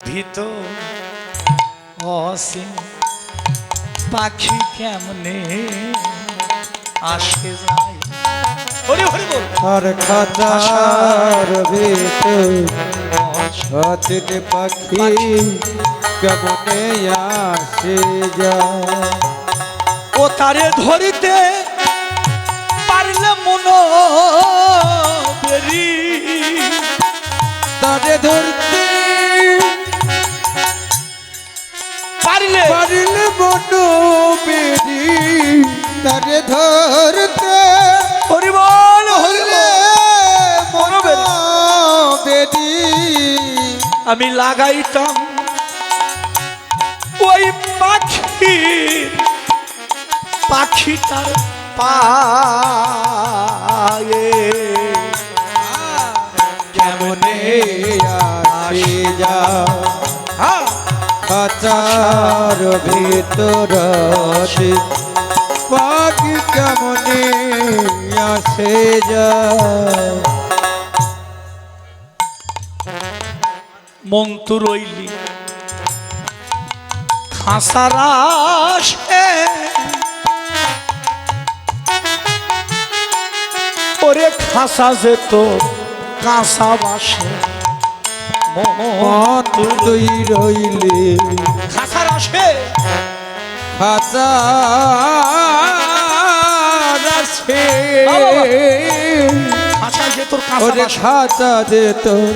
ভিতর অসীম পাখি কেমনে আসে যায়? আর খাতার ভিতর হাতির পাখি কেমনে আসে যায়? ও তারে ধরিতে পারলে মনো তারে ধরতে পারলে? পারিলে মনো বেরি তারে ধরতে হরি বল হরি পারিলে বল মনো বেরি আমি লাগাইতাম ওই পাখি পাখিটার পায়ে। কেমনে আসে হ্যাঁ খাতার ভিতর পাখি কেমনে আসে যায়। মন্তু রইলি খাসারাসে ওরে খাসা যেত কাঁসা বাসে। মন তুই রইলে খাসার আসে। খাসা যে ওরে বাসে। খাতা দে তোর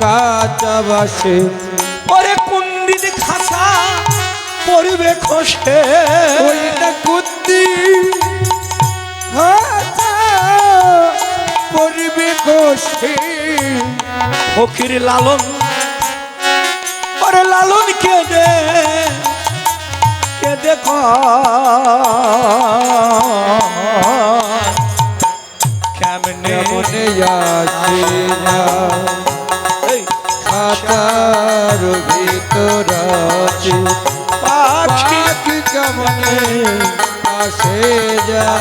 কাঁচা বাসে। ওরে কুন্দিন খাসা পরিবে খসে। ওই না কুন্দি খাতা পরিবে কোষে ফকির লালন। ওরে লালন কে দে কে দেখ কেমনে কেমনে আসে যায় খাতার ভিতর আছে। পাখি কেমনে আসে যায়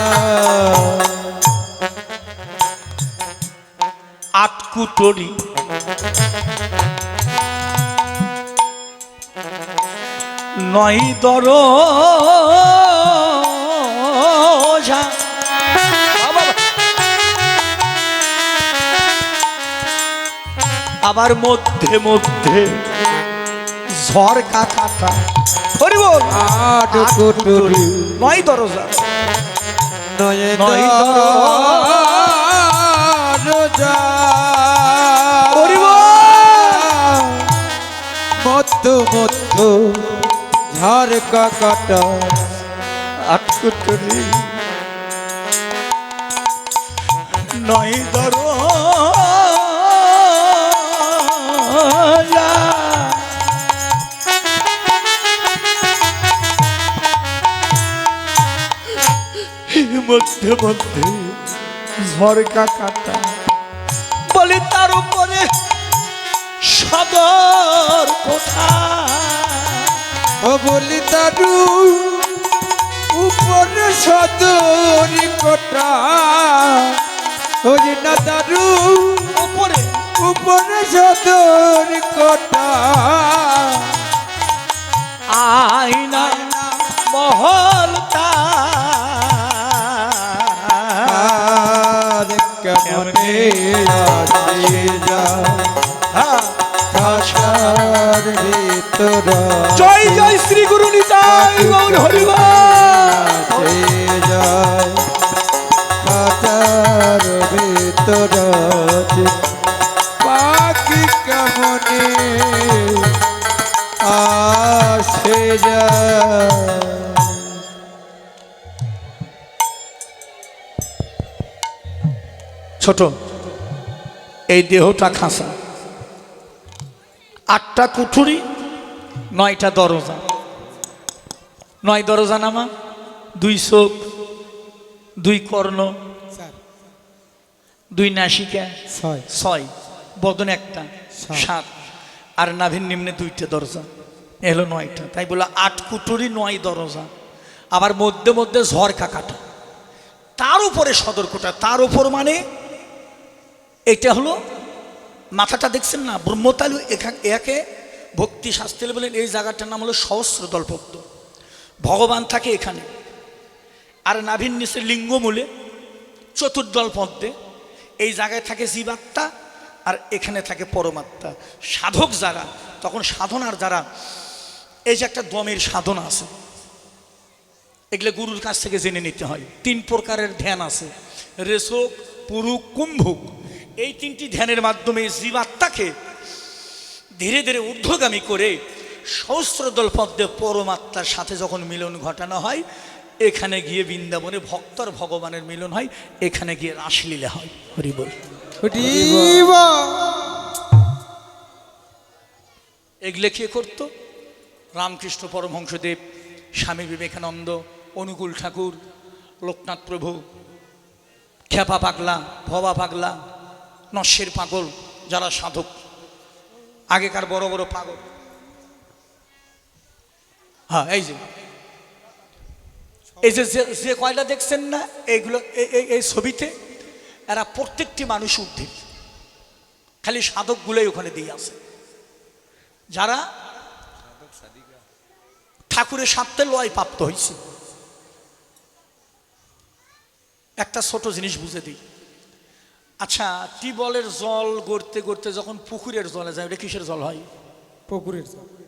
আটকুটরি নয় দর আবার। মধ্যে মধ্যে ঝড় কুটুরি। নয় দরজা। নয় নয় মধ্য ঝাড় কাকাটা। আটকুটরি নয় দর মধ্যে মধ্যে ঝরকা কাটা বলে তার উপরে সদর কোথায়? বলি তারু উপরে সদরি কোটা না ছোট এই দেহটা খাসা আটটা কুঠুরি নয়টা দরজা। নয় দরজা নামা দুই চোখ দুই কর্ণ দুই নাসিকা ছয়। ছয় বদন একটা সাত। আর নাভির নিম্নে দুইটা দরজা এ হলো নয়টা। তাই বলে আট কুটুরি নয় দরজা। আবার মধ্যে মধ্যে ঝড় কাকাটা তার উপরে সতর্কটা তার উপর মানে এটা হলো মাথাটা দেখছেন না? ব্রহ্মতালু একে ভক্তি শাস্ত্রে বলেন এই জায়গাটার নাম হলো সহস্র দলপদ্ম ভগবান থাকে এখানে। আর নাভির নিচে লিঙ্গমূলে চতুর্দল পদ্মে। এই জায়গায় থাকে জীবাত্মা আর এখানে থাকে পরমাত্মা। সাধক যারা, তখন সাধনার যারা, এই যে একটা দমের সাধনা আছে, এগুলো গুরুর কাছ থেকে জেনে নিতে হয়। তিন প্রকারের ধ্যান আছে, রেশক, পুরুক, কুম্ভুক। এই তিনটি ধ্যানের মাধ্যমে জীবাত্মাকে ধীরে ধীরে ঊর্ধ্বগামী করে সহস্রদল পদ্মে পরমাত্মার সাথে যখন মিলন ঘটানো হয় এখানে গিয়ে বৃন্দাবনে ভক্তর ভগবানের মিলন হয় এখানে গিয়ে রাসলীলা হয়। হরি বল। হরিব এগুলো কে করতো? রামকৃষ্ণ পরমহংসদেব স্বামী বিবেকানন্দ অনুকূল ঠাকুর লোকনাথ প্রভু খ্যাপা পাগলা ভবা পাগলা নস্যের পাগল যারা সাধক আগেকার বড় বড় পাগল। হ্যাঁ এই যে। এই যে যে- কয়টা দেখছেন না এইগুলো এই- ছবিতে এরা প্রত্যেকটি মানুষ উদ্ধৃত খালি সাধকগুলোই ওখানে দিয়ে আছে। যারা ঠাকুরের সাথে লয় প্রাপ্ত হয়েছে একটা ছোট জিনিস বুঝে দিই। আচ্ছা টিবলের জল গড়তে গড়তে যখন পুকুরের জলে যায়, ওটা কিসের জল হয়? পুকুরের জল।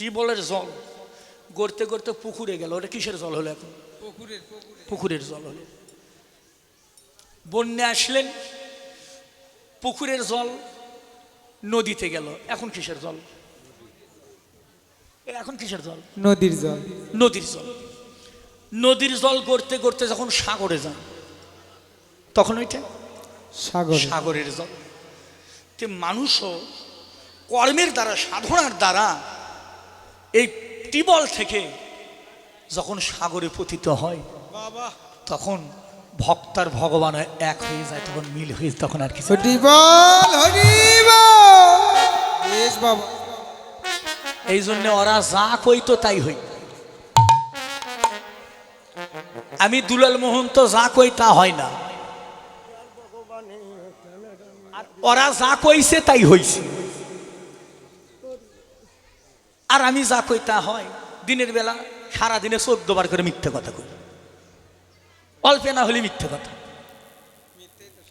টিবলের জল গড়তে গড়তে পুকুরে গেল। ওটা কিসের জল হলো এখন? পুকুরের পুকুরের। জল হলো। বন্যা আসলেন পুকুরের জল নদীতে গেল। এখন কিসের জল? এখন কিসের জল? নদীর জল। নদীর জল। নদীর জল গড়তে গড়তে যখন সাগরে যান তখন ওইটা সাগর। সাগরের জল। তে মানুষও কর্মের দ্বারা সাধনার দ্বারা এই টিবল থেকে যখন সাগরে পতিত হয় তখন ভক্তার ভগবান এক হয়ে যায় তখন মিল হয়ে তখন আর কিছু এই জন্য ওরা যা কইতো তাই হই। আমি দুলাল মোহন তো যা কই তা হয় না। আর ওরা যা কইছে তাই হইছে। আর আমি যা কই তা হয়। দিনের বেলা সারা দিনে চোদ্দ বার করে মিথ্যে কথা কই। অল্পে না হলে মিথ্যে কথা।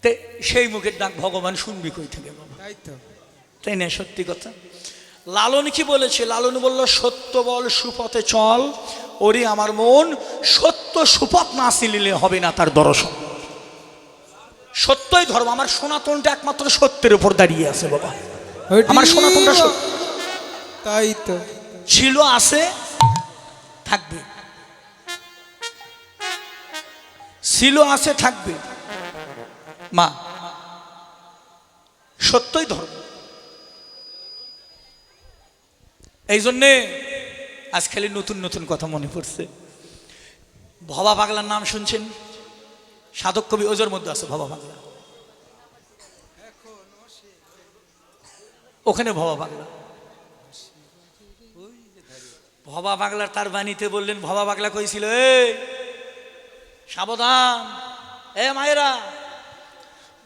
তে সেই মুখের ডাক ভগবান শুনবি কই থেকে বাবা? তাই না সত্যি কথা? লালন কি বলেছে? লালন বলল সত্য বল সুপথে চল। ওরে আমার মন সত্য সুপথ না চিলিলে হবে না তার দর্শন। সত্যই ধর্ম। আমার সনাতনটা একমাত্র সত্যের উপর দাঁড়িয়ে আছে বাবা। আমার সনাতনটা সত্য। তাই তো ছিল, আছে, থাকবে। ছিল, আছে, থাকবে। মা, সত্যই ধর্ম। এই জন্যে আজ খালি নতুন নতুন কথা মনে পড়ছে। ভবা পাগলার নাম শুনছেন? সাধক কবি ওজোর মধ্যে আছে, ভবা পাগলা। ওখানে ভবা পাগলা। ভবা পাগলার তার বাণীতে বললেন, ভবা পাগলা কইছিল এই সাবধান, এ মায়েরা।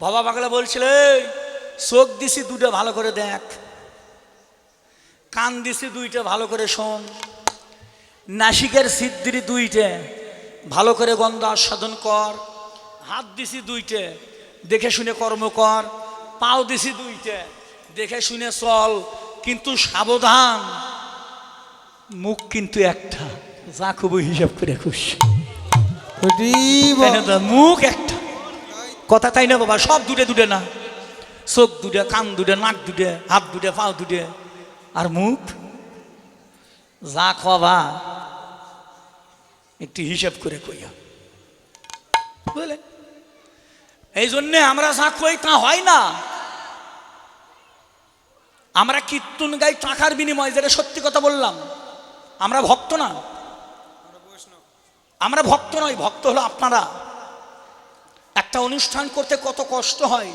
ভবা পাগলা বলছিল চোখ দিছি দুটো ভালো করে দেখ, কান দিছি দুইটা ভালো করে শোন, নাসিকের সিদ্ধির দুইটে ভালো করে গন্ধ আস্বাদন কর, হাত দিছি দুইটে দেখে শুনে কর্ম কর, পাও দিছি দুইটে দেখে শুনে চল, কিন্তু সাবধান মুখ কিন্তু একটা। যা খুব হিসাব করে খুশ? মুখ একটা। কথা তাই না বাবা সব দুটে দুটে না। চোখ দুটে কান দুটে নাক দুটে হাত দুটে পাও দুটে। আর মুখ? যা খবা একটু হিসাব করে কইয়া বুঝলেন এই জন্যে আমরা যা কই তা হয় না। আমরা কীর্তন গাই টাকার বিনিময় যেটা সত্যি কথা বললাম। আমরা ভক্ত না। আমরা ভক্ত নই, ভক্ত হলো আপনারা। একটা অনুষ্ঠান করতে কত কষ্ট হয়।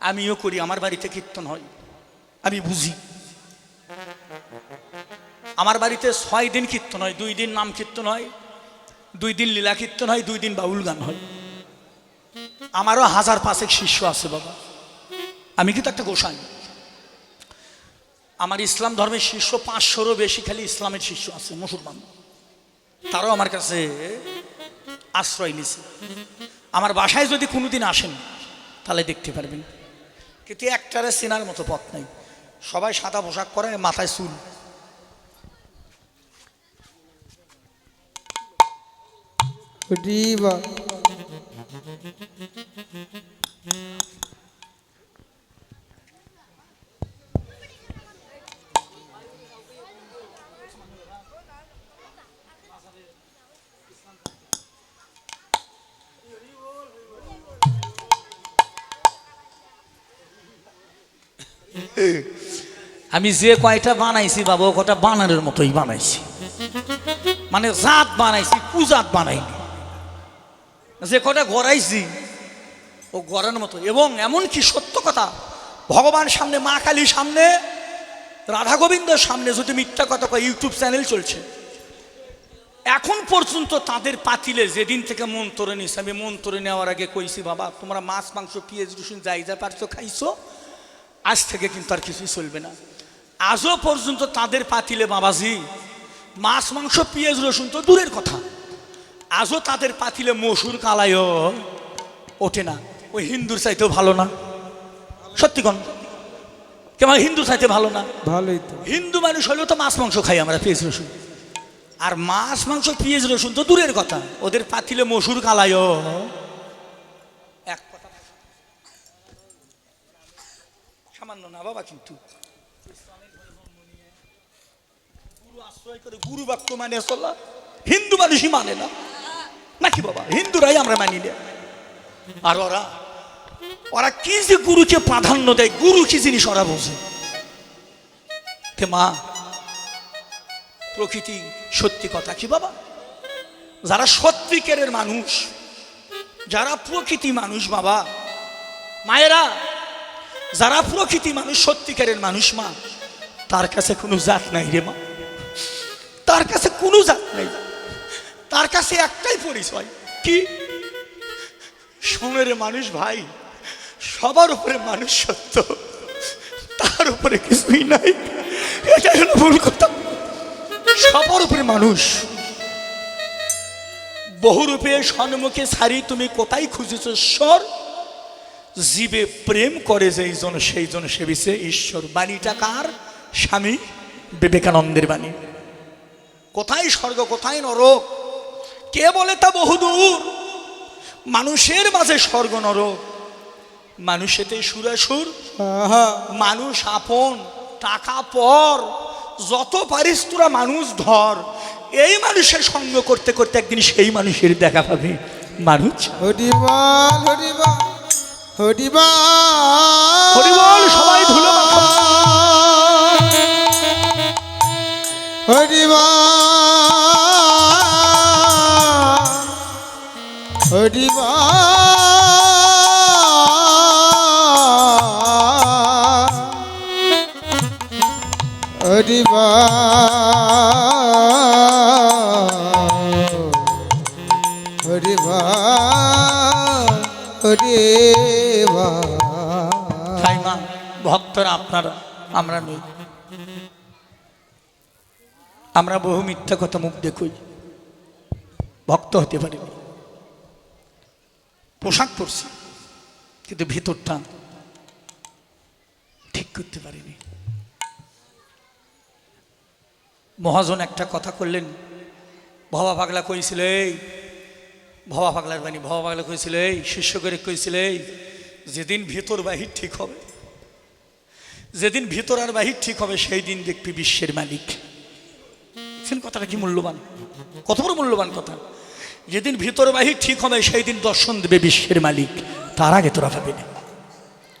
আমিও করি, আমার বাড়িতে কীর্তন হয়। আমি বুঝি। আমার বাড়িতে ছয় দিন কীর্তন হয়, দুই দিন নাম কীর্তন হয়, দুই দিন লীলা কীর্তন হয়, দুই দিন বাউল গান হয়। আমারও হাজার পাঁচেক শিষ্য আছে বাবা। আমি কিন্তু একটা গোসাই। আমার ইসলাম ধর্মের শিষ্য পাঁচশোরও বেশি খালি ইসলামের শিষ্য আছে, মুসলমান। তারাও আমার কাছে আশ্রয় নিছে আমার বাসায় যদি কোনোদিন আসেন, তাহলে দেখতে পারবেন। কিন্তু একটারে চেনার মতো পথ নাই। সবাই সাদা পোশাক পরে, মাথায় চুল। হরি আমি যে কয়টা বানাইছি বাবা কটা বানানোর মতোই বানাইছি। মানে জাত বানাইছি, কুজাত বানাইনি। যে কটা গড়াইছি, ও গড়ানোর মতো। এবং এমন কি সত্য কথা, ভগবান সামনে, মা কালীর সামনে, রাধা গোবিন্দের সামনে যদি মিথ্যা কথা কয়, ইউটিউব চ্যানেল চলছে। এখন পর্যন্ত তাদের পাতিলে যেদিন থেকে মন তোরে নিস আমি মন তোরে নেওয়ার আগে কইছি, বাবা, তোমরা মাছ, মাংস, পিঁয়াজ, রসুন যাই যা পারছ খাইছো। আজ থেকে কিন্তু আর কিছুই চলবে না। আজও পর্যন্ত তাদের পাতিলে বাবাজি মাছ মাংস পেঁয়াজ রসুন তো দূরের কথা। আজও তাদের পাতিলে মসুর কালায়ও ওঠে না। ওই হিন্দুর চাইতেও ভালো না। সত্যি কোন? কেমন হিন্দু চাইতে ভালো না? ভালোই তো। হিন্দু মানুষ হলেও তো মাছ মাংস খাই আমরা পেঁয়াজ রসুন। আর মাছ মাংস পেঁয়াজ রসুন তো দূরের কথা। ওদের পাতিলে মসুর কালায়ও এক কথা। সামান্য না বাবা কিন্তু। গুরু বাক্য মানে হিন্দু মানুষই মানে না। নাকি বাবা? হিন্দুরাই আমরা মানি না। আর ওরা? ওরা কি যে গুরুকে প্রাধান্য দেয়? গুরু কি জিনিস ওরা বোঝে? মা, প্রকৃতি সত্যি কথা কি বাবা? যারা সত্যিকারের মানুষ, যারা প্রকৃতি মানুষ বাবা, মায়েরা যারা প্রকৃতি মানুষ, সত্যিকারের মানুষ মা, তার কাছে কোনো জাত নাই রে মা। তার কাছে কোনো জাত নাই। তার কাছে একটাই পরিচয়। কি? সোনের মানুষ ভাই, সবার উপরে মানুষ সত্য। তার উপরে কিছুই নাই। এটা হলো ভুল কথা। সবার উপরে মানুষ। বহুরূপে সন্মুখে সারি তুমি কোথায় খুঁজেছ? ঈশ্বর জীবে প্রেম করে যেই জন সেই জন সেবিছে ঈশ্বর বাণীটা কার? স্বামী বিবেকানন্দের বাণী। কোথায় স্বর্গ কোথায় নরক? কে বলে তা বহুদূর? মানুষের মাঝে স্বর্গ নরক। মানুষেতে সুরাসুর। মানুষ আপন টাকা পর যত পারিস তোরা মানুষ ধর। এই মানুষের সঙ্গ করতে করতে একদিন সেই মানুষের দেখা পাবে। মানুষ হরিবা হরিবাল। হরিবাল সবাই ধুলো। হরিবাল হরিবাল হরিবাল হরিবাল ভক্তরা আপনারা, আমরা আমরা বহু মিথ্যা কথা মুখ দেখুই ভক্ত হতে পারিনি পোশাক পরছি, কিন্তু ভিতরটা ঠিক করতে পারিনি। মহাজন একটা কথা করলেন, ভবা পাগলা কইছিল, এই, ভবা পাগলার বাণী, ভবা পাগলা কইছিল, এই, শিষ্য করে কইছিল, এই যেদিন ভিতর বাহির ঠিক হবে, যেদিন ভিতর আর বাহির ঠিক হবে, সেই দিন দেখবি বিশ্বের মালিক। সেদিন কথাটা কি মূল্যবান? কত বড় মূল্যবান কথা। যেদিন ভিতর বাহির ঠিক হবে, সেই দিন দর্শন দেবে বিশ্বের মালিক। তার আগে তোরা পাবি না।